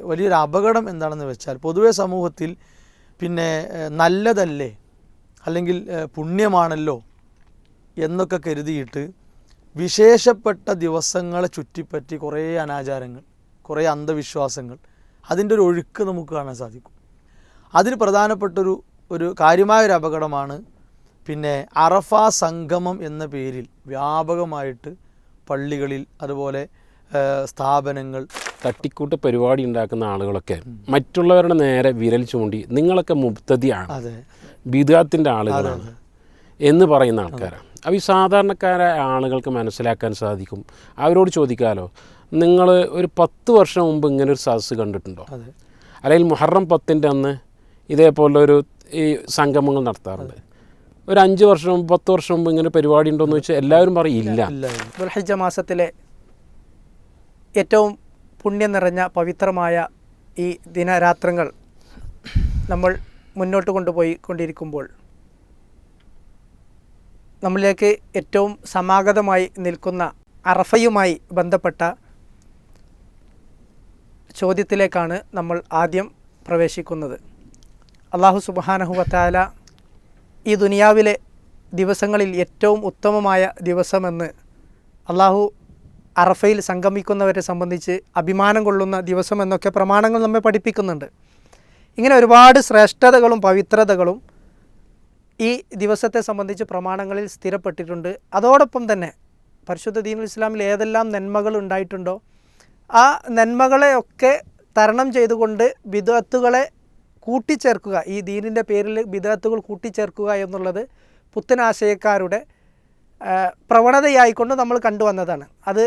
വലിയൊരു അപകടം എന്താണെന്ന് വെച്ചാൽ പൊതുവേ സമൂഹത്തിൽ പിന്നെ നല്ലതല്ലേ? അല്ലെങ്കിൽ പുണ്യമാണല്ലോ എന്നൊക്കെ കരുതിയിട്ട് വിശേഷപ്പെട്ട ദിവസങ്ങളെ ചുറ്റിപ്പറ്റി കുറേ അനാചാരങ്ങൾ കുറേ അന്ധവിശ്വാസങ്ങൾ അതിന്റെ ഒരു ഒഴുക്ക് നമുക്ക് കാണാൻ സാധിക്കും. അതിൽ പ്രധാനപ്പെട്ടൊരു ഒരു കാര്യമായൊരു അപകടമാണ് പിന്നെ അറഫ സംഗമം എന്ന പേരിൽ വ്യാപകമായിട്ട് പള്ളികളിൽ അതുപോലെ സ്ഥാപനങ്ങൾ തട്ടിക്കൂട്ട് പരിപാടി ഉണ്ടാക്കുന്ന ആളുകളൊക്കെ മറ്റുള്ളവരുടെ നേരെ വിരൽ ചൂണ്ടി നിങ്ങളൊക്കെ മുബ്തദിയാണ് അതെ. ബിദാത്തിന്റെ ആളുകളാണ് എന്ന് പറയുന്ന ആൾക്കാരാണ്. അപ്പോൾ ഈ സാധാരണക്കാരായ ആളുകൾക്ക് മനസ്സിലാക്കാൻ സാധിക്കും. അവരോട് ചോദിക്കാമല്ലോ നിങ്ങൾ ഒരു പത്ത് വർഷം മുമ്പ് ഇങ്ങനെ ഒരു സദസ്സ് കണ്ടിട്ടുണ്ടോ? അല്ലെങ്കിൽ മുഹറം പത്തിന്റെ അന്ന് ഇതേപോലെ ഒരു ഈ സംഗമങ്ങൾ നടത്താറുണ്ട്. ഒരു അഞ്ച് വർഷം മുമ്പ് പത്ത് വർഷം മുമ്പ് ഇങ്ങനെ പരിപാടി ഉണ്ടോ എന്ന് വെച്ചാൽ എല്ലാവരും പറയും ഇല്ല. മാസത്തിലെ ഏറ്റവും പുണ്യം നിറഞ്ഞ പവിത്രമായ ഈ ദിനരാത്രങ്ങൾ നമ്മൾ മുന്നോട്ട് കൊണ്ടുപോയി കൊണ്ടിരിക്കുമ്പോൾ നമ്മളിലേക്ക് ഏറ്റവും സമാഗതമായി നിൽക്കുന്ന അറഫയുമായി ബന്ധപ്പെട്ട ചോദ്യത്തിലേക്കാണ് നമ്മൾ ആദ്യം പ്രവേശിക്കുന്നത്. അള്ളാഹു സുബാനഹുവത്താല ഈ ദുനിയാവിലെ ദിവസങ്ങളിൽ ഏറ്റവും ഉത്തമമായ ദിവസമെന്ന് അള്ളാഹു അറഫയിൽ സംഗമിക്കുന്നവരെ സംബന്ധിച്ച് അഭിമാനം കൊള്ളുന്ന ദിവസം എന്നൊക്കെ പ്രമാണങ്ങൾ നമ്മെ പഠിപ്പിക്കുന്നുണ്ട്. ഇങ്ങനെ ഒരുപാട് ശ്രേഷ്ഠതകളും പവിത്രതകളും ഈ ദിവസത്തെ സംബന്ധിച്ച് പ്രമാണങ്ങളിൽ സ്ഥിരപ്പെട്ടിട്ടുണ്ട്. അതോടൊപ്പം തന്നെ പരിശുദ്ധ ദീനുൽ ഇസ്ലാമിൽ ഏതെല്ലാം നന്മകൾ ഉണ്ടായിട്ടുണ്ടോ ആ നന്മകളെയൊക്കെ തരണം ചെയ്തുകൊണ്ട് ബിദത്തുകളെ കൂട്ടിച്ചേർക്കുക ഈ ദീനിന്റെ പേരിൽ ബിദത്തുകൾ കൂട്ടിച്ചേർക്കുക എന്നുള്ളത് പുത്തനാശയക്കാരുടെ പ്രവണതയായിക്കൊണ്ട് നമ്മൾ കണ്ടുവന്നതാണ്. അത്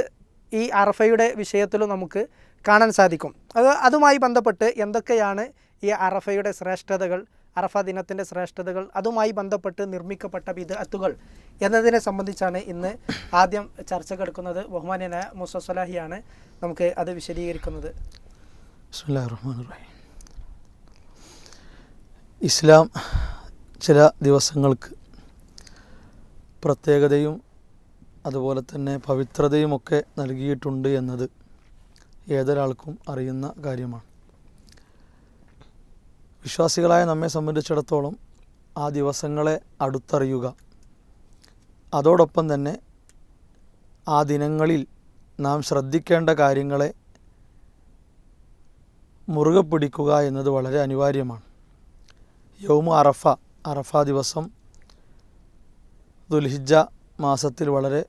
ഈ അറഫയുടെ വിഷയത്തിൽ നമുക്ക് കാണാൻ സാധിക്കും. അത് അതുമായി ബന്ധപ്പെട്ട് എന്തൊക്കെയാണ് ഈ അറഫയുടെ ശ്രേഷ്ഠതകൾ അറഫ ദിനത്തിന്റെ ശ്രേഷ്ഠതകൾ അതുമായി ബന്ധപ്പെട്ട് നിർമ്മിക്കപ്പെട്ട വിധത്തുകൾ എന്നതിനെ സംബന്ധിച്ചാണ് ഇന്ന് ആദ്യം ചർച്ച ചർച്ചക്കെടുക്കുന്നത് ബഹുമാനിയനായ മുസസലാഹിയാണ് നമുക്ക് അത് വിശദീകരിക്കുന്നത്. ഇസ്ലാം ചില ദിവസങ്ങൾക്ക് പ്രത്യേകതയും അതുപോലെ തന്നെ പവിത്രതയുമൊക്കെ നൽകിയിട്ടുണ്ട് എന്നത് ഏതൊരാൾക്കും അറിയുന്ന കാര്യമാണ്. വിശ്വാസികളായ നമ്മെ സംബന്ധിച്ചിടത്തോളം ആ ദിവസങ്ങളെ അടുത്തറിയുക. അതോടൊപ്പം തന്നെ ആ ദിനങ്ങളിൽ നാം ശ്രദ്ധിക്കേണ്ട കാര്യങ്ങളെ മുറുകെ പിടിക്കുക എന്നത് വളരെ അനിവാര്യമാണ്. യൗമു അറഫ അറഫ ദിവസം ദുൽഹിജ മാസത്തിൽ വളരെ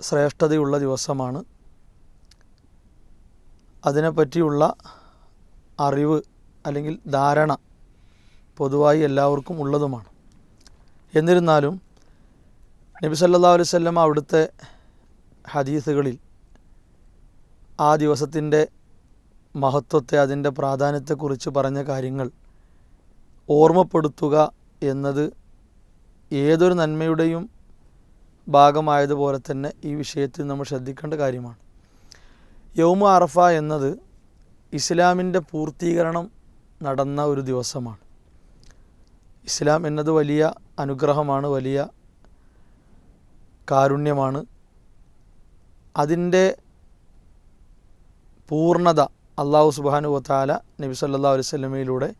ശ്രേഷ്ഠതയുള്ള ദിവസമാണ്. അതിനെപ്പറ്റിയുള്ള അറിവ് അല്ലെങ്കിൽ ധാരണ പൊതുവായി എല്ലാവർക്കും ഉള്ളതുമാണ്. എന്നിരുന്നാലും നബി സല്ലാ അലൈഹി വസല്ലം അവിടുത്തെ ഹദീസുകളിൽ ആ ദിവസത്തിന്റെ മഹത്വത്തെ അതിന്റെ പ്രാധാന്യത്തെക്കുറിച്ച് പറഞ്ഞ കാര്യങ്ങൾ ഓർമ്മപ്പെടുത്തുക എന്നത് ഏതൊരു നന്മയുടെയും ഭാഗമായതുപോലെ തന്നെ ഈ വിഷയത്തിൽ നമ്മൾ ശ്രദ്ധിക്കേണ്ട കാര്യമാണ്. യൗമ അറഫ എന്നത് ഇസ്ലാമിന്റെ പൂർത്തീകരണം നടന്ന ഒരു ദിവസമാണ്. ഇസ്ലാം എന്നത് വലിയ അനുഗ്രഹമാണ് വലിയ കാരുണ്യമാണ്. അതിന്റെ പൂർണത അള്ളാഹു സുബാനു വത്താല നബി സല്ലാ അലൈഹി സ്വലമയിലൂടെ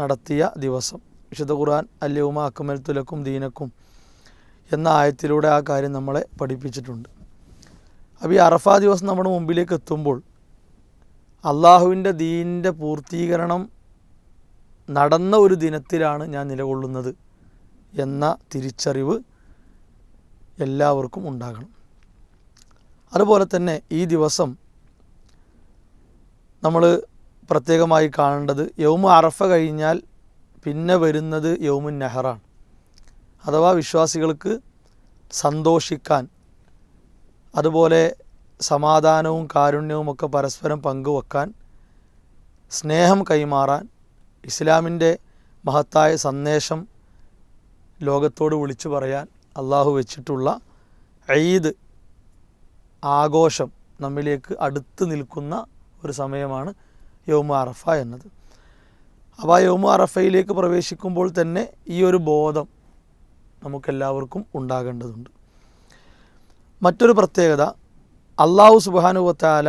നടത്തിയ ദിവസം. വിശുദ്ധ ഖുർആൻ അല്യവുമ അക്കമൽ തുലക്കും ദീനക്കും എന്ന ആയത്തിലൂടെ ആ കാര്യം നമ്മളെ പഠിപ്പിച്ചിട്ടുണ്ട്. അപ്പോൾ ഈ അറഫ ദിവസം നമ്മുടെ മുമ്പിലേക്ക് എത്തുമ്പോൾ അള്ളാഹുവിന്റെ ദീനിന്റെ പൂർത്തീകരണം നടന്ന ഒരു ദിനത്തിലാണ് ഞാൻ നിലകൊള്ളുന്നത് എന്ന തിരിച്ചറിവ് എല്ലാവർക്കും ഉണ്ടാകണം. അതുപോലെ തന്നെ ഈ ദിവസം നമ്മൾ പ്രത്യേകമായി കാണേണ്ടത് യൗമ അറഫ കഴിഞ്ഞാൽ പിന്നെ വരുന്നത് യൗമുൻ നെഹറാണ്. അഥവാ വിശ്വാസികൾക്ക് സന്തോഷിക്കാൻ അതുപോലെ സമാധാനവും കാരുണ്യവും ഒക്കെ പരസ്പരം പങ്കുവെക്കാൻ സ്നേഹം കൈമാറാൻ ഇസ്ലാമിന്റെ മഹത്തായ സന്ദേശം ലോകത്തോട് വിളിച്ചു പറയാൻ അള്ളാഹു വെച്ചിട്ടുള്ള ഈദ് ആഘോഷം നമ്മിലേക്ക് അടുത്ത് നിൽക്കുന്ന ഒരു സമയമാണ് യൗമ അറഫ എന്നത്. അപ്പോൾ ആ യൗമ അറഫയിലേക്ക് പ്രവേശിക്കുമ്പോൾ തന്നെ ഈ ഒരു ബോധം നമുക്കെല്ലാവർക്കും ഉണ്ടാകേണ്ടതുണ്ട്. മറ്റൊരു പ്രത്യേകത അള്ളാഹു സുബാനുവത്താല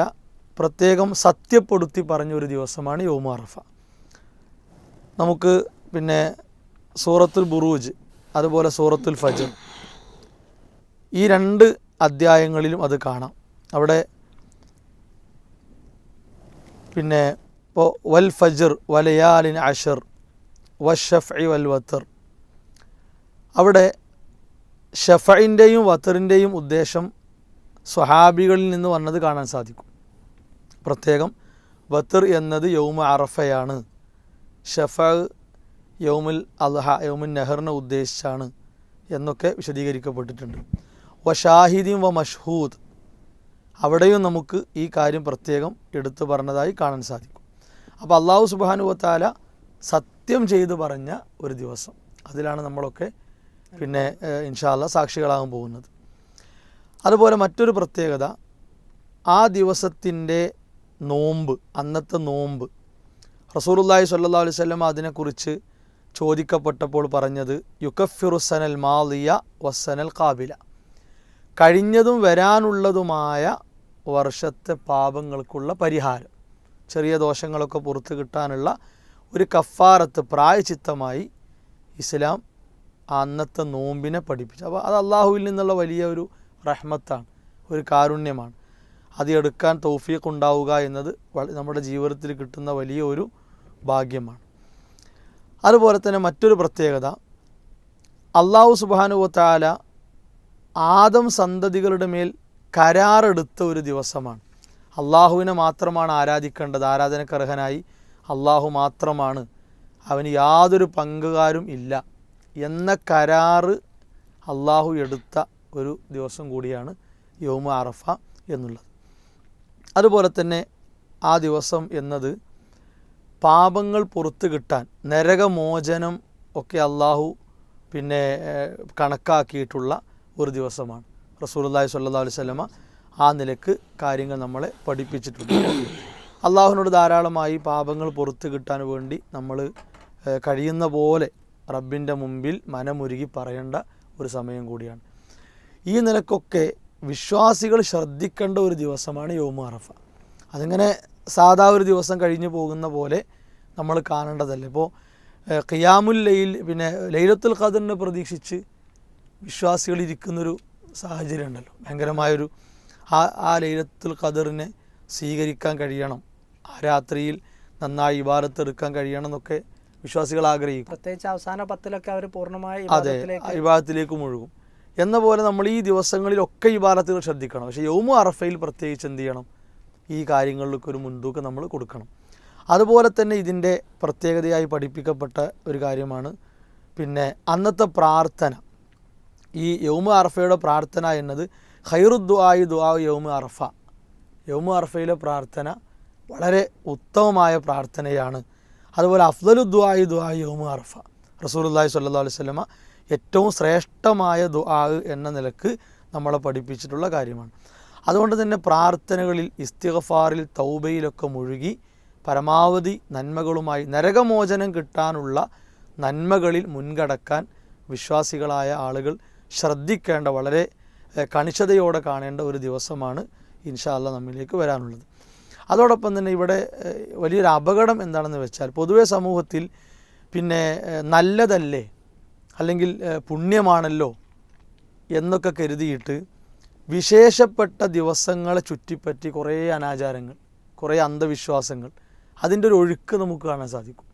പ്രത്യേകം സത്യപ്പെടുത്തി പറഞ്ഞൊരു ദിവസമാണ് യോമ അറഫ. നമുക്ക് പിന്നെ സൂറത്തുൽ ബുറൂജ് അതുപോലെ സൂറത്തുൽ ഫജർ ഈ രണ്ട് അധ്യായങ്ങളിലും അത് കാണാം. അവിടെ പിന്നെ ഇപ്പോൾ വൽ ഫജർ വലയാലിൻ അഷർ വഷഫ് വൽ വത്തർ അവിടെ ഷഫയിന്റെയും വത്തറിന്റെയും ഉദ്ദേശം സ്വഹാബികളിൽ നിന്ന് വന്നത് കാണാൻ സാധിക്കും. പ്രത്യേകം വത്തർ എന്നത് യൗമ അറഫയാണ്. ഷഫ യൗമുൽ അൽഹ യൗമുൽ നെഹറിനെ ഉദ്ദേശിച്ചാണ് എന്നൊക്കെ വിശദീകരിക്കപ്പെട്ടിട്ടുണ്ട്. വ ഷാഹിദീം വ മഷ്ഹൂദ്. അവിടെയും നമുക്ക് ഈ കാര്യം പ്രത്യേകം എടുത്തു പറഞ്ഞതായി കാണാൻ സാധിക്കും. അപ്പോൾ അള്ളാഹു സുബാനുവത്താല സത്യം ചെയ്തു പറഞ്ഞ ഒരു ദിവസം. അതിലാണ് നമ്മളൊക്കെ പിന്നെ ഇൻഷാല്ല സാക്ഷികളാകാൻ പോകുന്നത്. അതുപോലെ മറ്റൊരു പ്രത്യേകത ആ ദിവസത്തിന്റെ നോമ്പ് അന്നത്തെ നോമ്പ്. റസൂലുള്ളാഹി സല്ലാ അലൈഹി വസല്ലം അതിനെക്കുറിച്ച് ചോദിക്കപ്പെട്ടപ്പോൾ പറഞ്ഞത് യുക്കഫിറുസനൽ മാലിയ വസനൽ കാബില കഴിഞ്ഞതും വരാനുള്ളതുമായ വർഷത്തെ പാപങ്ങൾക്കുള്ള പരിഹാരം. ചെറിയ ദോഷങ്ങളൊക്കെ പുറത്ത് കിട്ടാനുള്ള ഒരു കഫാറത്ത് പ്രായചിത്തമായി ഇസ്ലാം അന്നത്തെ നോമ്പിനെ പഠിപ്പിച്ചു. അപ്പോൾ അത് അള്ളാഹുവിൽ നിന്നുള്ള വലിയ ഒരു റഹ്മത്താണ് ഒരു കാരുണ്യമാണ്. അത് എടുക്കാൻ തൗഫീഖ് ഉണ്ടാവുക എന്നത് നമ്മുടെ ജീവിതത്തിൽ കിട്ടുന്ന വലിയ ഒരു ഭാഗ്യമാണ്. അതുപോലെ തന്നെ മറ്റൊരു പ്രത്യേകത അള്ളാഹു സുബാനുവത്താല ആദം സന്തതികളുടെ മേൽ കരാറെടുത്ത ഒരു ദിവസമാണ്. അള്ളാഹുവിനെ മാത്രമാണ് ആരാധിക്കേണ്ടത് ആരാധനക്കർഹനായി അള്ളാഹു മാത്രമാണ്. അവന് യാതൊരു പങ്കുകാരും ഇല്ല എന്ന കരാറ് അള്ളാഹു എടുത്ത ഒരു ദിവസം കൂടിയാണ് യോമ അറഫ എന്നുള്ളത്. അതുപോലെ തന്നെ ആ ദിവസം എന്നത് പാപങ്ങൾ പുറത്തു കിട്ടാൻ നരകമോചനം ഒക്കെ അള്ളാഹു പിന്നെ കണക്കാക്കിയിട്ടുള്ള ഒരു ദിവസമാണ്. റസൂലുള്ളാഹി സ്വല്ലല്ലാഹു അലൈഹി വസല്ലമ ആ നിലയ്ക്ക് കാര്യങ്ങൾ നമ്മളെ പഠിപ്പിച്ചിട്ടുണ്ട്. അള്ളാഹുവിനോട് ധാരാളമായി പാപങ്ങൾ പുറത്ത് കിട്ടാൻ വേണ്ടി നമ്മൾ കഴിയുന്ന പോലെ റബ്ബിന്റെ മുമ്പിൽ മനമുരുകി പറയേണ്ട ഒരു സമയം കൂടിയാണ്. ഈ നിലക്കൊക്കെ വിശ്വാസികൾ ശ്രദ്ധിക്കേണ്ട ഒരു ദിവസമാണ് യോമു അറഫ. അതിങ്ങനെ സാധാ ഒരു ദിവസം കഴിഞ്ഞു പോകുന്ന പോലെ നമ്മൾ കാണേണ്ടതല്ല? ഇപ്പോൾ ഖിയാമുൽ ലൈൽ പിന്നെ ലൈലത്തുൽ ഖദറിനെ പ്രതീക്ഷിച്ച് വിശ്വാസികൾ ഇരിക്കുന്നൊരു സാഹചര്യം ഉണ്ടല്ലോ. ഭയങ്കരമായൊരു ആ ആ ലൈലത്തുൽ ഖദറിനെ സ്വീകരിക്കാൻ കഴിയണം. ആ രാത്രിയിൽ നന്നായി ഇബാദത്ത് എടുക്കാൻ കഴിയണം എന്നൊക്കെ വിശ്വാസികൾ ആഗ്രഹിക്കും. പ്രത്യേകിച്ച് അവസാന പത്തിലൊക്കെ അവർ പൂർണമായി അതെ വിവാഹത്തിലേക്ക് മുഴുകും. എന്ന പോലെ നമ്മൾ ഈ ദിവസങ്ങളിലൊക്കെ ഇബാദത്തുകൾ ശ്രദ്ധിക്കണം. പക്ഷേ യൗമു അറഫയിൽ പ്രത്യേകിച്ച് എന്ത് ചെയ്യണം? ഈ കാര്യങ്ങളിലൊക്കെ ഒരു മുൻതൂക്കം നമ്മൾ കൊടുക്കണം. അതുപോലെ തന്നെ ഇതിന്റെ പ്രത്യേകതയായി പഠിപ്പിക്കപ്പെട്ട ഒരു കാര്യമാണ്. പിന്നെ അന്നത്തെ പ്രാർത്ഥന. ഈ യൗമു അറഫയുടെ പ്രാർത്ഥന എന്നത് ഖൈറുദ്ദുആയി ദുആ യൗമ അർഫ. യൗമ അർഫയിലെ പ്രാർത്ഥന വളരെ ഉത്തമമായ പ്രാർത്ഥനയാണ്. അതുപോലെ അഫ്ദലു ദുആയി ദുആ യൗമ അർഫ. റസൂലുള്ളാഹി സ്വല്ലല്ലാഹു അലൈഹി വസല്ലമ ഏറ്റവും ശ്രേഷ്ഠമായ ദുആ എന്ന നിലയ്ക്ക് നമ്മളെ പഠിപ്പിച്ചിട്ടുള്ള കാര്യമാണ്. അതുകൊണ്ട് തന്നെ പ്രാർത്ഥനകളിൽ ഇസ്തിഗഫാറിൽ തൗബയിലൊക്കെ മുഴുകി പരമാവധി നന്മകളുമായി നരകമോചനം കിട്ടാനുള്ള നന്മകളിൽ മുൻകടക്കാൻ വിശ്വാസികളായ ആളുകൾ ശ്രദ്ധിക്കേണ്ട വളരെ കണിശതയോടെ കാണേണ്ട ഒരു ദിവസമാണ് ഇൻഷാല്ല നമ്മിലേക്ക് വരാനുള്ളത്. അതോടൊപ്പം തന്നെ ഇവിടെ വലിയൊരു അപകടം എന്താണെന്ന് വെച്ചാൽ പൊതുവെ സമൂഹത്തിൽ പിന്നെ നല്ലതല്ലേ അല്ലെങ്കിൽ പുണ്യമാണല്ലോ എന്നൊക്കെ കരുതിയിട്ട് വിശേഷപ്പെട്ട ദിവസങ്ങളെ ചുറ്റിപ്പറ്റി കുറേ അനാചാരങ്ങൾ കുറേ അന്ധവിശ്വാസങ്ങൾ അതിന്റെ ഒരു ഒഴുക്ക് നമുക്ക് കാണാൻ സാധിക്കും.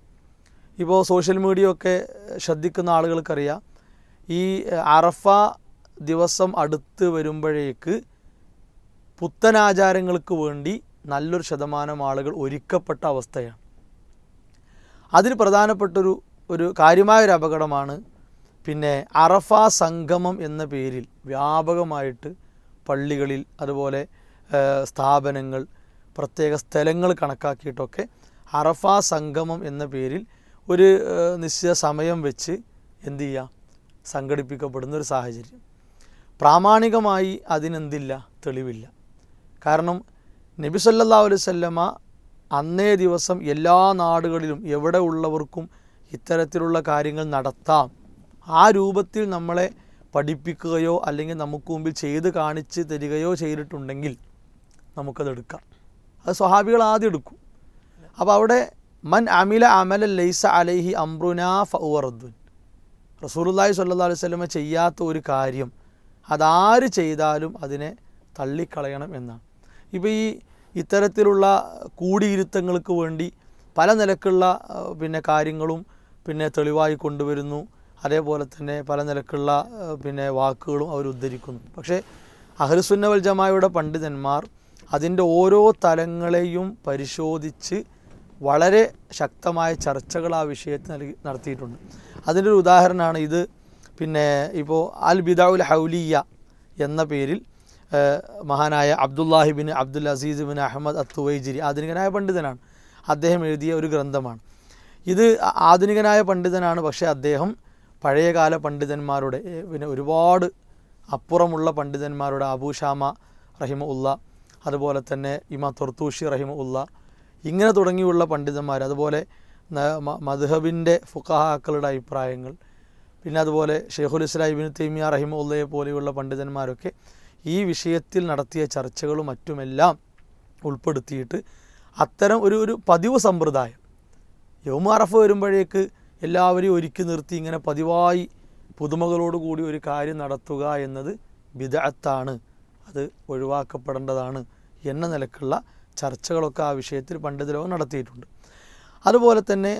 ഇപ്പോൾ സോഷ്യൽ മീഡിയ ഒക്കെ ശ്രദ്ധിക്കുന്ന ആളുകൾക്കറിയാം ഈ അറഫ ദിവസം അടുത്ത് വരുമ്പോഴേക്ക് പുത്തനാചാരങ്ങൾക്ക് വേണ്ടി നല്ലൊരു ശതമാനം ആളുകൾ ഒരുക്കപ്പെട്ട അവസ്ഥയാണ്. അതിൽ പ്രധാനപ്പെട്ടൊരു ഒരു കാര്യമായൊരു അപകടമാണ് പിന്നെ അറഫ സംഗമം എന്ന പേരിൽ വ്യാപകമായിട്ട് പള്ളികളിൽ അതുപോലെ സ്ഥാപനങ്ങൾ പ്രത്യേക സ്ഥലങ്ങൾ കണക്കാക്കിയിട്ടൊക്കെ അറഫ സംഗമം എന്ന പേരിൽ ഒരു നിശ്ചിത സമയം വെച്ച് എന്തു ചെയ്യുക സംഘടിപ്പിക്കപ്പെടുന്ന ഒരു സാഹചര്യം. പ്രാമാണികമായി അതിനെന്തില്ല? തെളിവില്ല. കാരണം നബി സല്ലല്ലാഹു അലൈഹി വസല്ലമ അന്നേ ദിവസം എല്ലാ നാടുകളിലും എവിടെ ഉള്ളവർക്കും ഇത്തരത്തിലുള്ള കാര്യങ്ങൾ നടത്താം. ആ രൂപത്തിൽ നമ്മളെ പഠിപ്പിക്കുകയോ അല്ലെങ്കിൽ നമുക്ക് മുമ്പിൽ ചെയ്ത് കാണിച്ച് തരികയോ ചെയ്തിട്ടുണ്ടെങ്കിൽ നമുക്കതെടുക്കാം അത് സ്വഹാബികൾ ആദ്യം എടുക്കും. അപ്പോൾ അവിടെ മൻ അമില അമല ലൈസ അലൈഹി അംറുന ഫുവറുദ്ദുൻ റസൂലുള്ളാഹി സല്ലാ അലൈഹി വസല്ലമ ചെയ്യാത്ത ഒരു കാര്യം അതാര് ചെയ്താലും അതിനെ തള്ളിക്കളയണം എന്നാണ്. ഇപ്പോൾ ഈ ഇത്തരത്തിലുള്ള കൂടിയിരുത്തങ്ങൾക്ക് വേണ്ടി പല നിലക്കുള്ള പിന്നെ കാര്യങ്ങളും പിന്നെ തെളിവായി കൊണ്ടുവരുന്നു. അതേപോലെ തന്നെ പല നിലക്കുള്ള പിന്നെ വാക്കുകളും അവർ ഉദ്ധരിക്കുന്നു. പക്ഷേ അഹ്ലുസുന്ന വൽ ജമായുടെ പണ്ഡിതന്മാർ അതിന്റെ ഓരോ തലങ്ങളെയും പരിശോധിച്ച് വളരെ ശക്തമായ ചർച്ചകൾ ആ വിഷയത്തിൽ നൽകി നടത്തിയിട്ടുണ്ട്. അതിന്റെ ഒരു ഉദാഹരണമാണ് ഇത്. പിന്നെ ഇപ്പോൾ അൽ ബിദാഉൽ ഹൗലിയ എന്ന പേരിൽ മഹാനായ Abdullah ibn Abdul Aziz bin Ahmad അത്തുവൈജിരി ആധുനികനായ പണ്ഡിതനാണ്. അദ്ദേഹം എഴുതിയ ഒരു ഗ്രന്ഥമാണ്. ഇത് ആധുനികനായ പണ്ഡിതനാണ് പക്ഷേ അദ്ദേഹം പഴയകാല പണ്ഡിതന്മാരുടെ പിന്നെ ഒരുപാട് അപ്പുറമുള്ള പണ്ഡിതന്മാരുടെ അബൂഷാമ റഹിമ ഉള്ള അതുപോലെ തന്നെ ഇമാ തൊർത്തൂഷി റഹിമ ഉള്ള ഇങ്ങനെ തുടങ്ങിയുള്ള പണ്ഡിതന്മാർ അതുപോലെ മധുഹബിന്റെ ഫുക്കഹാക്കളുടെ അഭിപ്രായങ്ങൾ പിന്നെ അതുപോലെ ഷെയ്ഖുൽ ഇസ്ലാം ഇബിൻ തൈമിയ റഹിമുള്ളയെ പോലെയുള്ള പണ്ഡിതന്മാരൊക്കെ ഈ വിഷയത്തിൽ നടത്തിയ ചർച്ചകളും മറ്റുമെല്ലാം ഉൾപ്പെടുത്തിയിട്ട് അത്തരം ഒരു ഒരു പതിവ് സമ്പ്രദായം യൗമ അറഫ് വരുമ്പോഴേക്ക് എല്ലാവരെയും ഒരുക്കി നിർത്തി ഇങ്ങനെ പതിവായി പുതുമകളോട് കൂടി ഒരു കാര്യം നടത്തുക എന്നത് ബിദഅത്താണ്. അത് ഒഴിവാക്കപ്പെടേണ്ടതാണ് എന്ന നിലക്കുള്ള ചർച്ചകളൊക്കെ ആ വിഷയത്തിൽ പണ്ഡിതലോകം നടത്തിയിട്ടുണ്ട്. അതുപോലെ തന്നെ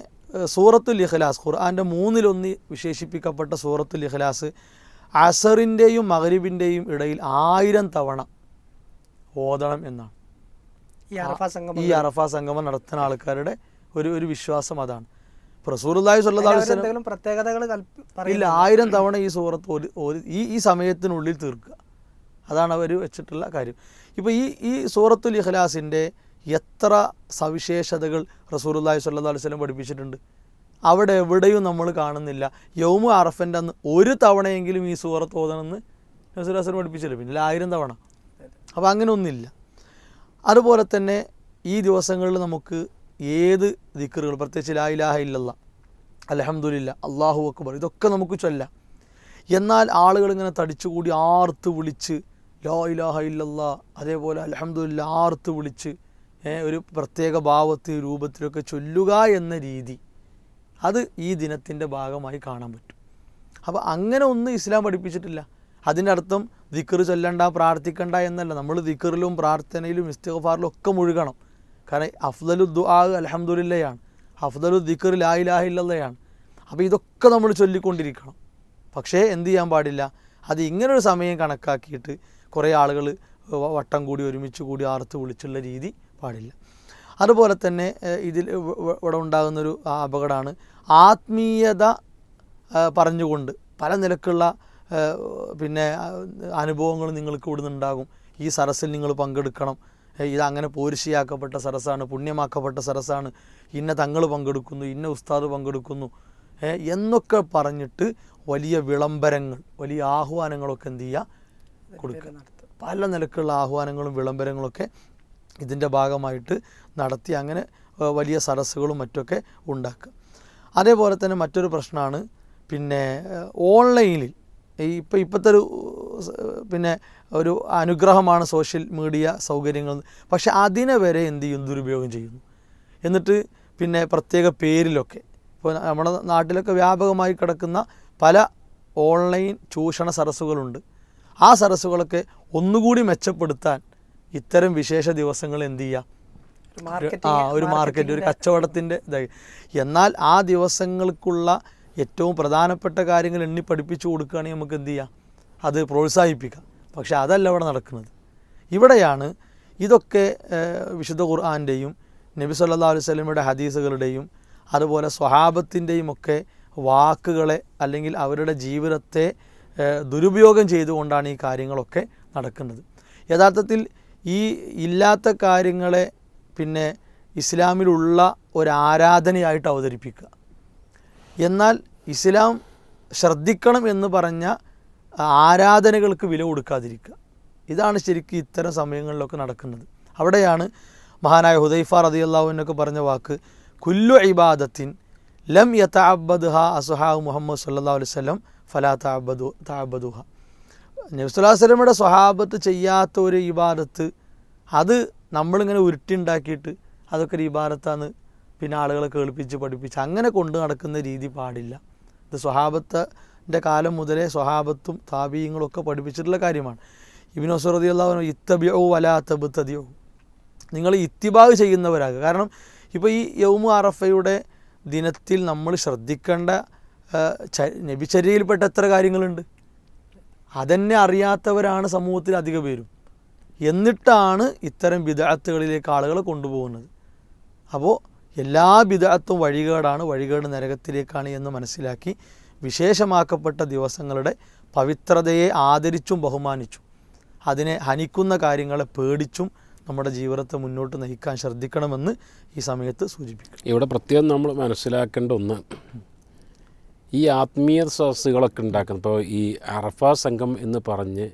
സൂറത്തുൽ ഇഖ്ലാസ് ഖുർആന്റെ മൂന്നിലൊന്ന് വിശേഷിപ്പിക്കപ്പെട്ട സൂറത്തുൽ ഇഖ്ലാസ് അസറിന്റെയും മഗ്രിബിന്റെയും ഇടയിൽ ആയിരം തവണ ഓതണം എന്നാണ്. ഈ അറഫ സംഗമം നടത്തുന്ന ആൾക്കാരുടെ ഒരു ഒരു വിശ്വാസം അതാണ്. എന്തെങ്കിലും പ്രത്യേകതകൾ ഇല്ല ആയിരം തവണ ഈ സൂറത്ത് ഈ ഈ സമയത്തിനുള്ളിൽ തീർക്കുക. അതാണ് അവർ വെച്ചിട്ടുള്ള കാര്യം. ഇപ്പോൾ ഈ ഈ സൂറത്തുൽ ഇഖ്ലാസിന്റെ എത്ര സവിശേഷതകൾ റസൂലുള്ളാഹി സ്വല്ലാ വസല്ലം പഠിപ്പിച്ചിട്ടുണ്ട്. അവിടെ എവിടെയും നമ്മൾ കാണുന്നില്ല. യൗമു അറഫന്റെ അന്ന് ഒരു തവണയെങ്കിലും ഈ സൂറത്ത് ഓതണമെന്ന് റസൂൽ പഠിപ്പിച്ചില്ല? പിന്നെ ആയിരം തവണ. അപ്പോൾ അങ്ങനെ ഒന്നില്ല അതുപോലെ തന്നെ ഈ ദിവസങ്ങളിൽ നമുക്ക് ഏത് ദിക്കറുകൾ പ്രത്യേകിച്ച് ലാ ഇലാഹ ഇല്ലല്ല അലഹമുല്ല അള്ളാഹു അക്ബർ ഇതൊക്കെ നമുക്ക് ചൊല്ലാം. എന്നാൽ ആളുകൾ ഇങ്ങനെ തടിച്ചുകൂടി ആർത്ത് വിളിച്ച് ലാ ഇലാഹ ഇല്ലല്ല അതേപോലെ അലഹമുല്ല ആർത്ത് വിളിച്ച് ഒരു പ്രത്യേക ഭാവത്തിൽ രൂപത്തിലൊക്കെ ചൊല്ലുക എന്ന രീതി അത് ഈ ദിനത്തിന്റെ ഭാഗമായി കാണാൻ പറ്റും. അപ്പോൾ അങ്ങനെ ഒന്നും ഇസ്ലാം പഠിപ്പിച്ചിട്ടില്ല. അതിന്റെ അർത്ഥം ദിക്കർ ചൊല്ലണ്ട പ്രാർത്ഥിക്കണ്ട എന്നല്ല. നമ്മൾ ദിക്കറിലും പ്രാർത്ഥനയിലും ഇസ്തഫാറിലും ഒക്കെ മുഴുകണം. കാരണം അഫ്ദലു ദുആ അലഹമുല്ലയാണ് അഫ്ദലു ദിക്കർ ലായിലാഹില്ലയാണ് അപ്പോൾ ഇതൊക്കെ നമ്മൾ ചൊല്ലിക്കൊണ്ടിരിക്കണം. പക്ഷേ എന്ത് ചെയ്യാൻ പാടില്ല? അത് ഇങ്ങനൊരു സമയം കണക്കാക്കിയിട്ട് കുറേ ആളുകൾ വട്ടം കൂടി ഒരുമിച്ച് കൂടി ആർത്ത് വിളിച്ചുള്ള രീതി പാടില്ല. അതുപോലെ തന്നെ ഇതിൽ ഇവ- ഇവ- ഇവിടെ ഉണ്ടാകുന്നൊരു അപകടമാണ് ആത്മീയത പറഞ്ഞുകൊണ്ട് പല നിലക്കുള്ള പിന്നെ അനുഭവങ്ങൾ നിങ്ങൾക്ക് ഇവിടുന്ന് ഉണ്ടാകും. ഈ സരസിൽ നിങ്ങൾ പങ്കെടുക്കണം. ഇത് അങ്ങനെ പോരിശിയാക്കപ്പെട്ട സരസാണ് പുണ്യമാക്കപ്പെട്ട സരസാണ് ഇന്ന തങ്ങൾ പങ്കെടുക്കുന്നു ഇന്ന ഉസ്താദ് പങ്കെടുക്കുന്നു. എന്നൊക്കെ പറഞ്ഞിട്ട് വലിയ വിളംബരങ്ങൾ വലിയ ആഹ്വാനങ്ങളൊക്കെ എന്ത് ചെയ്യുക? കൊടുക്കുക. പല നിലക്കുള്ള ആഹ്വാനങ്ങളും വിളംബരങ്ങളൊക്കെ ഇതിന്റെ ഭാഗമായിട്ട് നടത്തി അങ്ങനെ വലിയ സരസ്സുകളും മറ്റൊക്കെ ഉണ്ടാക്കുക. അതേപോലെ തന്നെ മറ്റൊരു പ്രശ്നമാണ് പിന്നെ ഓൺലൈനിൽ ഈ ഇപ്പോൾ ഇപ്പോഴത്തെ ഒരു പിന്നെ ഒരു അനുഗ്രഹമാണ് സോഷ്യൽ മീഡിയ സൗകര്യങ്ങൾ. പക്ഷെ അതിനെ വരെ എന്ത് ചെയ്യും ദുരുപയോഗം ചെയ്യുന്നു. എന്നിട്ട് പിന്നെ പ്രത്യേക പേരിലൊക്കെ ഇപ്പോൾ നമ്മുടെ നാട്ടിലൊക്കെ വ്യാപകമായി കിടക്കുന്ന പല ഓൺലൈൻ ചൂഷണ സരസ്സുകളുണ്ട് ആ സരസ്സുകളൊക്കെ ഒന്നുകൂടി മെച്ചപ്പെടുത്താൻ ഇത്തരം വിശേഷ ദിവസങ്ങൾ എന്ത് ചെയ്യുക ആ ഒരു മാർക്കറ്റ് ഒരു കച്ചവടത്തിന്റെ ഇതായി എന്നാൽ ആ ദിവസങ്ങൾക്കുള്ള ഏറ്റവും പ്രധാനപ്പെട്ട കാര്യങ്ങൾ എണ്ണി പഠിപ്പിച്ചു കൊടുക്കുകയാണെങ്കിൽ നമുക്ക് എന്ത് ചെയ്യാം? അത് പ്രോത്സാഹിപ്പിക്കാം. പക്ഷെ അതല്ല ഇവിടെ നടക്കുന്നത്. ഇവിടെയാണ് ഇതൊക്കെ വിശുദ്ധ ഖുർആാന്റെയും നബി സല്ലാ അലൈഹി സ്വലമയുടെ ഹദീസുകളുടെയും അതുപോലെ സ്വഹാബത്തിന്റെയും ഒക്കെ വാക്കുകളെ അല്ലെങ്കിൽ അവരുടെ ജീവിതത്തെ ദുരുപയോഗം ചെയ്തുകൊണ്ടാണ് ഈ കാര്യങ്ങളൊക്കെ നടക്കുന്നത്. യഥാർത്ഥത്തിൽ ഈ ഇല്ലാത്ത കാര്യങ്ങളെ പിന്നെ ഇസ്ലാമിലുള്ള ഒരാരാധനയായിട്ട് അവതരിപ്പിക്കുക. എന്നാൽ ഇസ്ലാം ശ്രദ്ധിക്കണം എന്ന് പറഞ്ഞ ആരാധനകൾക്ക് വില കൊടുക്കാതിരിക്കുക. ഇതാണ് ശരിക്കും ഇത്തരം സമയങ്ങളിലൊക്കെ നടക്കുന്നത്. അവിടെയാണ് മഹാനായ ഹുദൈഫ എന്നൊക്കെ പറഞ്ഞ വാക്ക് കുല്ലു ഇബാദത്തിൻ ലം യത്താബദ് ഹ അസുഹാ മുഹമ്മദ് സല്ലാ അലൈവല്ലം ഫലാ താബദു തഅബ്ബദുഹ. നബി സ്വഭാവത്ത് അലൈഹി വസല്ലമയുടെ സ്വഹാബത്ത് ചെയ്യാത്ത ഒരു ഇബാദത്ത് അത് നമ്മളിങ്ങനെ ഉരുട്ടി ഉണ്ടാക്കിയിട്ട് അതൊക്കെ ഒരു ഇബാദത്താന്ന് പിന്നെ ആളുകളെ കേൾപ്പിച്ച് പഠിപ്പിച്ച് അങ്ങനെ കൊണ്ടു നടക്കുന്ന രീതി പാടില്ല. ഇത് സ്വഹാബത്തിന്റെ കാലം മുതലേ സ്വഹാബത്തും താപീയങ്ങളും ഒക്കെ പഠിപ്പിച്ചിട്ടുള്ള കാര്യമാണ്. ഇബിൻ ഒസറതി അള്ളാഹു ഇത്തബിയോ വലാ നിങ്ങൾ ഇത്തിബാഗ് ചെയ്യുന്നവരാകുക. കാരണം ഇപ്പോൾ ഈ യൗമു അറഫയുടെ ദിനത്തിൽ നമ്മൾ ശ്രദ്ധിക്കേണ്ട നബിചര്യയിൽപ്പെട്ട എത്ര കാര്യങ്ങളുണ്ട്? അതെന്നെ അറിയാത്തവരാണ് സമൂഹത്തിൽ അധിക പേരും. എന്നിട്ടാണ് ഇത്തരം വിദഗ്ധകളിലേക്ക് ആളുകൾ കൊണ്ടുപോകുന്നത്. അപ്പോൾ എല്ലാ വിദഗ്ധത്തും വഴികേടാണ് വഴികേട് നരകത്തിലേക്കാണ് എന്ന് മനസ്സിലാക്കി വിശേഷമാക്കപ്പെട്ട ദിവസങ്ങളുടെ പവിത്രതയെ ആദരിച്ചും ബഹുമാനിച്ചും അതിനെ ഹനിക്കുന്ന കാര്യങ്ങളെ പേടിച്ചും നമ്മുടെ ജീവിതത്തെ മുന്നോട്ട് നയിക്കാൻ ശ്രദ്ധിക്കണമെന്ന് ഈ സമയത്ത് സൂചിപ്പിക്കും ഇവിടെ പ്രത്യേകം നമ്മൾ മനസ്സിലാക്കേണ്ട ഒന്ന് ഈ ആത്മീയ സദസ്സുകളൊക്കെ ഉണ്ടാക്കുന്ന ഇപ്പോൾ ഈ അറഫ സംഘം എന്ന് പറഞ്ഞ്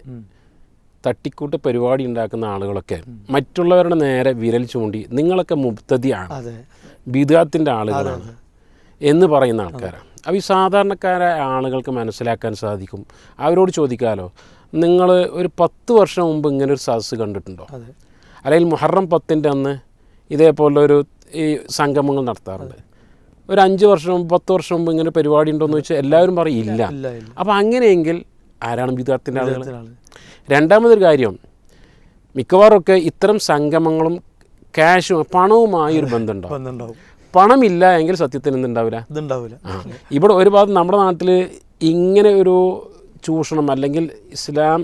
തട്ടിക്കൂട്ട് പരിപാടി ഉണ്ടാക്കുന്ന ആളുകളൊക്കെ മറ്റുള്ളവരുടെ നേരെ വിരൽ ചൂണ്ടി നിങ്ങളൊക്കെ മുബ്തദിയാണ്. ബിദാത്തിന്റെ ആളുകളാണ് എന്ന് പറയുന്ന ആൾക്കാരാണ്. അപ്പോൾ ഈ സാധാരണക്കാരായ ആളുകൾക്ക് മനസ്സിലാക്കാൻ സാധിക്കും. അവരോട് ചോദിക്കാമല്ലോ നിങ്ങൾ ഒരു പത്ത് വർഷം മുമ്പ് ഇങ്ങനെ ഒരു സദസ്സ് കണ്ടിട്ടുണ്ടോ? അല്ലെങ്കിൽ മുഹറം പത്തിന്റെ അന്ന് ഇതേപോലെ ഒരു ഈ സംഗമങ്ങൾ നടത്താറുണ്ട്. ഒരു അഞ്ച് വർഷം മുമ്പ് പത്ത് വർഷം മുമ്പ് ഇങ്ങനെ പരിപാടി ഉണ്ടോ എന്ന് ചോദിച്ചാൽ എല്ലാവരും പറയില്ല അപ്പോൾ അങ്ങനെയെങ്കിൽ ആരാണ് വിദ്യാർത്ഥിന്റെ ആളുകൾ. രണ്ടാമതൊരു കാര്യം മിക്കവാറൊക്കെ ഇത്തരം സംഗമങ്ങളും ക്യാഷും പണവുമായി ഒരു ബന്ധമുണ്ടാവും. പണമില്ല എങ്കിൽ സത്യത്തിന് എന്തുണ്ടാവില്ല ഇതുണ്ടാവില്ല. ഇവിടെ ഒരു ഭാഗത്ത് നമ്മുടെ നാട്ടിൽ ഇങ്ങനെ ഒരു ചൂഷണം അല്ലെങ്കിൽ ഇസ്ലാം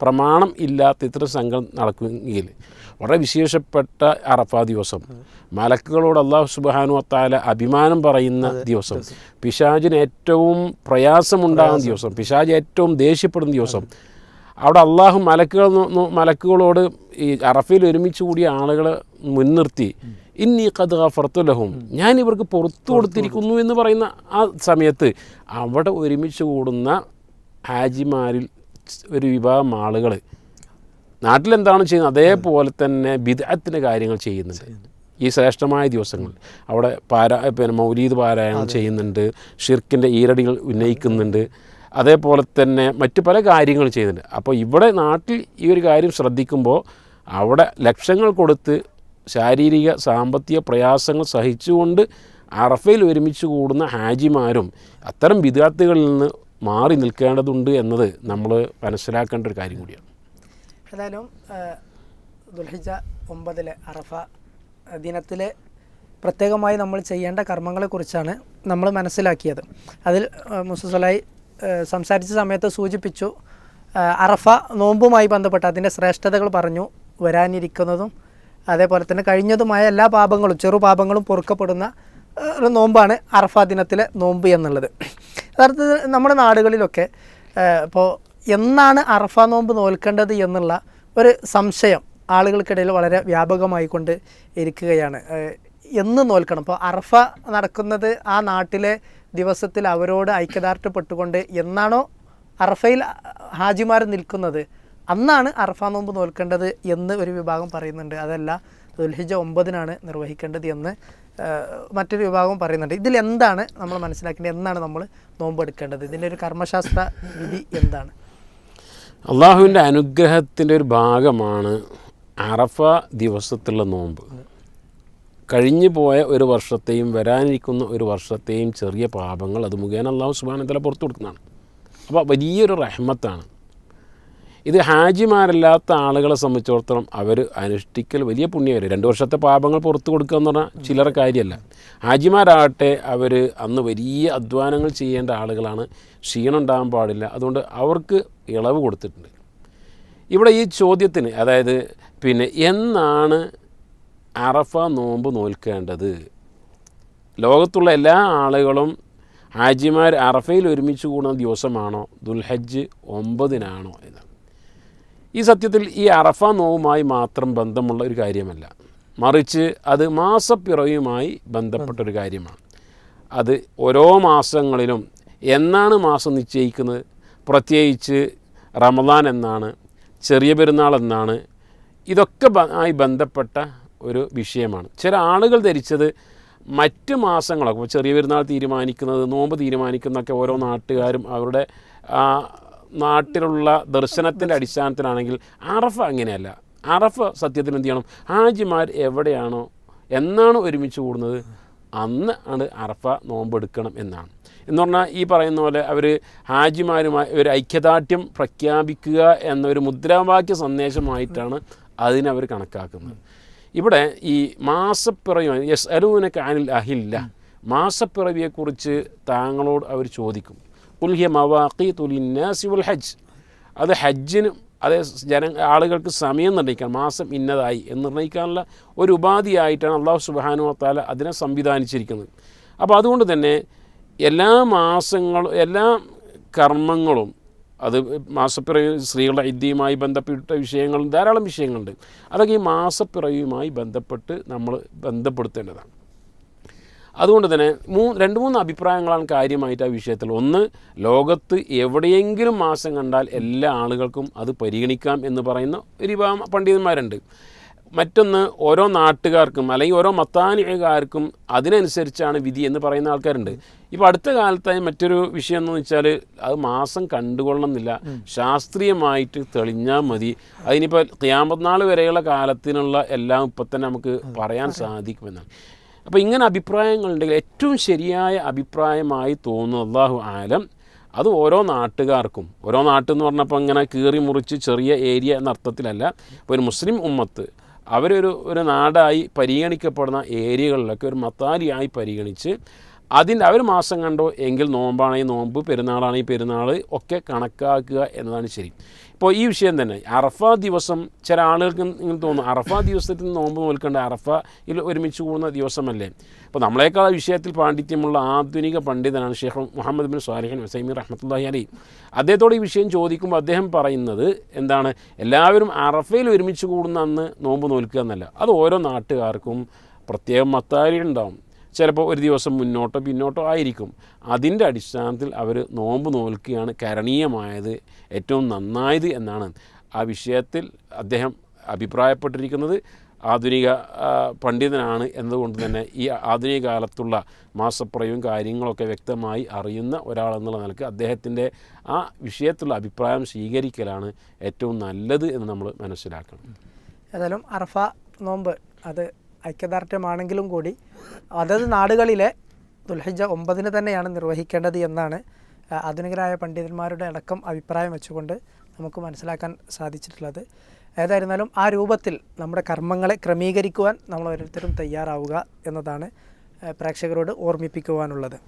പ്രമാണം ഇല്ലാത്ത ഇത്തരം സംഘം നടക്കുമെങ്കിൽ വളരെ വിശേഷപ്പെട്ട അറഫാ ദിവസം. മലക്കുകളോട് അള്ളാഹു സുബാനു അത്താല അഭിമാനം പറയുന്ന ദിവസം. പിശാജിന് ഏറ്റവും പ്രയാസമുണ്ടാകുന്ന ദിവസം. പിശാജ് ഏറ്റവും ദേഷ്യപ്പെടുന്ന ദിവസം. അവിടെ അള്ളാഹു മലക്കുകൾ മലക്കുകളോട് ഈ അറഫയിൽ ഒരുമിച്ച് കൂടിയ ആളുകളെ മുൻനിർത്തി ഇന്നീ കത് ഫർത്തുലഹും ഞാൻ ഇവർക്ക് പുറത്തു കൊടുത്തിരിക്കുന്നു എന്ന് പറയുന്ന ആ സമയത്ത് അവിടെ ഒരുമിച്ച് കൂടുന്ന ഹാജിമാരിൽ ഒരു വിഭാഗം ആളുകൾ നാട്ടിലെന്താണ് ചെയ്യുന്നത്? അതേപോലെ തന്നെ ബിദഅത്തിന്റെ കാര്യങ്ങൾ ചെയ്യുന്നുണ്ട്. ഈ ശ്രേഷ്ഠമായ ദിവസങ്ങളിൽ. അവിടെ പാരാ പിന്നെ മൗലീദ് പാരായണം ചെയ്യുന്നുണ്ട്. ഷിർക്കിന്റെ ഈരടികൾ ഉന്നയിക്കുന്നുണ്ട്. അതേപോലെ തന്നെ മറ്റു പല കാര്യങ്ങൾ ചെയ്യുന്നുണ്ട്. അപ്പോൾ ഇവിടെ നാട്ടിൽ ഈ ഒരു കാര്യം ശ്രദ്ധിക്കുമ്പോൾ അവിടെ ലക്ഷങ്ങൾ കൊടുത്ത് ശാരീരിക സാമ്പത്തിക പ്രയാസങ്ങൾ സഹിച്ചുകൊണ്ട് അറഫയിൽ ഒരുമിച്ച് കൂടുന്ന ഹാജിമാരും അത്തരം വിദ്യാർത്ഥികളിൽ നിന്ന് മാറി നിൽക്കേണ്ടതുണ്ട് എന്നത് നമ്മൾ മനസ്സിലാക്കേണ്ട ഒരു കാര്യം കൂടിയാണ്. ഏതായാലും ദുൽഹിജ ഒമ്പതിലെ അറഫ ദിനത്തിലെ പ്രത്യേകമായി നമ്മൾ ചെയ്യേണ്ട കർമ്മങ്ങളെക്കുറിച്ചാണ് നമ്മൾ മനസ്സിലാക്കിയത്. അതിൽ മുസ്സലായി സംസാരിച്ച സമയത്ത് സൂചിപ്പിച്ചു അറഫ നോമ്പുമായി ബന്ധപ്പെട്ട് അതിന്റെ ശ്രേഷ്ഠതകൾ പറഞ്ഞു വരാനിരിക്കുന്നതും അതേപോലെ തന്നെ കഴിഞ്ഞതുമായ എല്ലാ പാപങ്ങളും ചെറു പാപങ്ങളും പൊറുക്കപ്പെടുന്ന ഒരു നോമ്പാണ് അറഫ ദിനത്തിലെ നോമ്പ് എന്നുള്ളത്. യഥാർത്ഥത്തിൽ നമ്മുടെ നാടുകളിലൊക്കെ ഇപ്പോൾ എന്നാണ് അറഫ നോമ്പ് നോൽക്കേണ്ടത് എന്നുള്ള ഒരു സംശയം ആളുകൾക്കിടയിൽ വളരെ വ്യാപകമായിക്കൊണ്ട് ഇരിക്കുകയാണ്. എന്ന് നോൽക്കണം. ഇപ്പോൾ അറഫ നടക്കുന്നത് ആ നാട്ടിലെ ദിവസത്തിൽ അവരോട് ഐക്യദാർഢ്യപ്പെട്ടുകൊണ്ട് എന്നാണോ അറഫയിൽ ഹാജിമാർ നിൽക്കുന്നത് അന്നാണ് അറഫ നോമ്പ് നോൽക്കേണ്ടത് എന്ന് ഒരു വിഭാഗം പറയുന്നുണ്ട്. അതല്ല ദുൽഹിജ ഒമ്പതിനാണ് നിർവഹിക്കേണ്ടത് എന്ന് മറ്റൊരു വിഭാഗം പറയുന്നുണ്ട്. ഇതിൽ എന്താണ് നമ്മൾ മനസ്സിലാക്കേണ്ടത്? എന്നാണ് നമ്മൾ നോമ്പ് എടുക്കേണ്ടത്? ഇതിന്റെ ഒരു കർമ്മശാസ്ത്ര വിധി എന്താണ്? അള്ളാഹുവിന്റെ അനുഗ്രഹത്തിന്റെ ഒരു ഭാഗമാണ് അറഫ ദിവസത്തുള്ള നോമ്പ്. കഴിഞ്ഞു പോയ ഒരു വർഷത്തെയും വരാനിരിക്കുന്ന ഒരു വർഷത്തെയും ചെറിയ പാപങ്ങൾ അത് മുഖേന അള്ളാഹു സുബാനത്തല പുറത്തു കൊടുക്കുന്നതാണ്. അപ്പോൾ വലിയൊരു റഹ്മത്താണ്. ഇത് ഹാജിമാരല്ലാത്ത ആളുകളെ സംബന്ധിച്ചിടത്തോളം അവർ അനുഷ്ഠിക്കൽ വലിയ പുണ്യവർ രണ്ട് വർഷത്തെ പാപങ്ങൾ പുറത്തു കൊടുക്കുക എന്ന് പറഞ്ഞാൽ ചില്ലറ കാര്യമല്ല. ഹാജിമാരാകട്ടെ അവർ അന്ന് വലിയ അധ്വാനങ്ങൾ ചെയ്യേണ്ട ആളുകളാണ്. ക്ഷീണം ഉണ്ടാകാൻ പാടില്ല. അതുകൊണ്ട് അവർക്ക് ഇളവ് കൊടുത്തിട്ടുണ്ട്. ഇവിടെ ഈ ചോദ്യത്തിന് അതായത് പിന്നെ എന്നാണ് അറഫ നോമ്പ് നോൽക്കേണ്ടത്? ലോകത്തുള്ള എല്ലാ ആളുകളും ഹാജിമാർ അറഫയിൽ ഒരുമിച്ച് കൂടുന്ന ദിവസമാണോ? ദുൽഹജ്ജ് ഒമ്പതിനാണോ എന്ന്. ഈ സത്യത്തിൽ ഈ അറഫ നോവുമായി മാത്രം ബന്ധമുള്ള ഒരു കാര്യമല്ല. മറിച്ച് അത് മാസപ്പിറവിയുമായി ബന്ധപ്പെട്ട ഒരു കാര്യമാണ്. അത് ഓരോ മാസങ്ങളിലും എന്നാണ് മാസം നിശ്ചയിക്കുന്നത്? പ്രത്യേകിച്ച് റമദാൻ എന്നാണ് ചെറിയ പെരുന്നാൾ എന്നാണ് ഇതൊക്കെ ആയി ബന്ധപ്പെട്ട ഒരു വിഷയമാണ്. ചില ആളുകൾ ധരിച്ചത് മറ്റ് മാസങ്ങളൊക്കെ ചെറിയ പെരുന്നാൾ തീരുമാനിക്കുന്നത് നോമ്പ് തീരുമാനിക്കുന്നതൊക്കെ ഓരോ നാട്ടുകാരും അവരുടെ നാട്ടിലുള്ള ദർശനത്തിന്റെ അടിസ്ഥാനത്തിലാണെങ്കിൽ അറഫ അങ്ങനെയല്ല. അറഫ സത്യത്തിൽ എന്ത് ചെയ്യണം? ഹാജിമാർ എവിടെയാണോ എന്നാണ് ഒരുമിച്ച് കൂടുന്നത്. അന്ന് ആണ് അറഫ നോമ്പെടുക്കണം എന്നാണ്. എന്ന് പറഞ്ഞാൽ ഈ പറയുന്ന പോലെ അവർ ഹാജിമാരുമായി ഒരു ഐക്യദാർഢ്യം പ്രഖ്യാപിക്കുക എന്നൊരു മുദ്രാവാക്യ സന്ദേശമായിട്ടാണ് അതിനവർ കണക്കാക്കുന്നത്. ഇവിടെ ഈ മാസപ്പിറവി യെസ് അലൂനക്ക് അനിൽ അഹില്ല മാസപ്പിറവിയെക്കുറിച്ച് താങ്കളോട് അവർ ചോദിക്കും. ഉൽഹിയ മവാഖി തുലിന്നാസി ഉൽ ഹജ്ജ് അത് ഹജ്ജിനും അതേ ജന ആളുകൾക്ക് സമയം നിർണയിക്കാൻ മാസം ഇന്നതായി എന്ന് നിർണയിക്കാനുള്ള ഒരു ഉപാധിയായിട്ടാണ് അള്ളാഹു സുബാനു താല അതിനെ സംവിധാനിച്ചിരിക്കുന്നത്. അപ്പോൾ അതുകൊണ്ട് തന്നെ എല്ലാ മാസങ്ങളും എല്ലാ കർമ്മങ്ങളും അത് മാസപ്പിറവി സ്ത്രീകളുടെ ഐദ്യയുമായി ബന്ധപ്പെട്ട വിഷയങ്ങളും ധാരാളം വിഷയങ്ങളുണ്ട്. അതൊക്കെ ഈ മാസപ്പിറവിയുമായി ബന്ധപ്പെട്ട് നമ്മൾ ബന്ധപ്പെടുത്തേണ്ടതാണ്. അതുകൊണ്ട് തന്നെ മൂ രണ്ട് മൂന്ന് അഭിപ്രായങ്ങളാണ് കാര്യമായിട്ട് ആ വിഷയത്തിൽ. ഒന്ന് ലോകത്ത് എവിടെയെങ്കിലും മാസം കണ്ടാൽ എല്ലാ ആളുകൾക്കും അത് പരിഗണിക്കാം എന്ന് പറയുന്ന ഒരു വിഭാഗം പണ്ഡിതന്മാരുണ്ട്. മറ്റൊന്ന് ഓരോ നാട്ടുകാർക്കും അല്ലെങ്കിൽ ഓരോ മത്താനികാർക്കും അതിനനുസരിച്ചാണ് വിധി എന്ന് പറയുന്ന ആൾക്കാരുണ്ട്. ഇപ്പോൾ അടുത്ത കാലത്തായി മറ്റൊരു വിഷയം എന്ന് വെച്ചാൽ അത് മാസം കണ്ടുകൊള്ളണമെന്നില്ല. ശാസ്ത്രീയമായിട്ട് തെളിഞ്ഞാൽ മതി. അതിനിപ്പോൾ ക്യാമ്പത്തിനാൾ വരെയുള്ള കാലത്തിനുള്ള എല്ലാം ഇപ്പം തന്നെ നമുക്ക് പറയാൻ സാധിക്കുമെന്നാണ്. അപ്പോൾ ഇങ്ങനെ അഭിപ്രായങ്ങളുണ്ടെങ്കിൽ ഏറ്റവും ശരിയായ അഭിപ്രായമായി തോന്നുന്നു അള്ളാഹു ആലം. അത് ഓരോ നാട്ടുകാർക്കും. ഓരോ നാട്ടെന്ന് പറഞ്ഞപ്പോൾ ഇങ്ങനെ കീറി മുറിച്ച് ചെറിയ ഏരിയ എന്ന അർത്ഥത്തിലല്ല. ഇപ്പോൾ ഒരു മുസ്ലിം ഉമ്മത്ത് അവരൊരു ഒരു നാടായി പരിഗണിക്കപ്പെടുന്ന ഏരിയകളിലൊക്കെ ഒരു മത്താലിയായി പരിഗണിച്ച് അതിന്റെ അവർ മാസം കണ്ടോ എങ്കിൽ നോമ്പാണെങ്കിൽ നോമ്പ് പെരുന്നാളാണെങ്കിൽ പെരുന്നാൾ ഒക്കെ കണക്കാക്കുക എന്നതാണ് ശരി. ഇപ്പോൾ ഈ വിഷയം തന്നെ അറഫ ദിവസം ചില ആളുകൾക്ക് ഇങ്ങനെ തോന്നും അറഫ ദിവസത്തിൽ നോമ്പ് നോൽക്കേണ്ട അറഫയിൽ ഒരുമിച്ച് കൂടുന്ന ദിവസമല്ലേ? അപ്പോൾ നമ്മളെക്കാൾ ആ വിഷയത്തിൽ പാണ്ഡിത്യമുള്ള ആധുനിക പണ്ഡിതനാണ് ഷെയ്ഖ് മുഹമ്മദ് ബിൻ സ്വാലിഹൻ വസൈമി റഹ്മത്തുല്ലാഹി അലി അദ്ദേഹത്തോട് ഈ വിഷയം ചോദിക്കുമ്പോൾ അദ്ദേഹം പറയുന്നത് എന്താണ് എല്ലാവരും അറഫയിൽ ഒരുമിച്ച് കൂടുന്ന അന്ന് നോമ്പ് നോൽക്കുക എന്നല്ല അത് ഓരോ നാട്ടുകാർക്കും പ്രത്യേകം മത്താരി ഉണ്ടാവും ചിലപ്പോൾ ഒരു ദിവസം മുന്നോട്ടോ പിന്നോട്ടോ ആയിരിക്കും. അതിന്റെ അടിസ്ഥാനത്തിൽ അവർ നോമ്പ് നോൽക്കുകയാണ് കരണീയമായത് ഏറ്റവും നന്നായത് എന്നാണ് ആ വിഷയത്തിൽ അദ്ദേഹം അഭിപ്രായപ്പെട്ടിരിക്കുന്നത്. ആധുനിക പണ്ഡിതനാണ് എന്നതുകൊണ്ട് തന്നെ ഈ ആധുനിക കാലത്തുള്ള മാസപ്രയവും കാര്യങ്ങളൊക്കെ വ്യക്തമായി അറിയുന്ന ഒരാളെന്നുള്ള നിലയ്ക്ക് അദ്ദേഹത്തിന്റെ ആ വിഷയത്തിലുള്ള അഭിപ്രായം സ്വീകരിക്കലാണ് ഏറ്റവും നല്ലത് എന്ന് നമ്മൾ മനസ്സിലാക്കണം. ഏതായാലും അർഫ നോമ്പ് അത് ഐക്യദാർഢ്യമാണെങ്കിലും കൂടി അതത് നാടുകളിലെ ദുൽഹിജ ഒമ്പതിന് തന്നെയാണ് നിർവഹിക്കേണ്ടത് എന്നാണ് ആധുനികരായ പണ്ഡിതന്മാരുടെ അടക്കം അഭിപ്രായം വെച്ചുകൊണ്ട് നമുക്ക് മനസ്സിലാക്കാൻ സാധിച്ചിട്ടുള്ളത്. ഏതായിരുന്നാലും ആ രൂപത്തിൽ നമ്മുടെ കർമ്മങ്ങളെ ക്രമീകരിക്കുവാൻ നമ്മൾ ഓരോരുത്തരും തയ്യാറാവുക എന്നതാണ് പ്രേക്ഷകരോട് ഓർമ്മിപ്പിക്കുവാനുള്ളത്.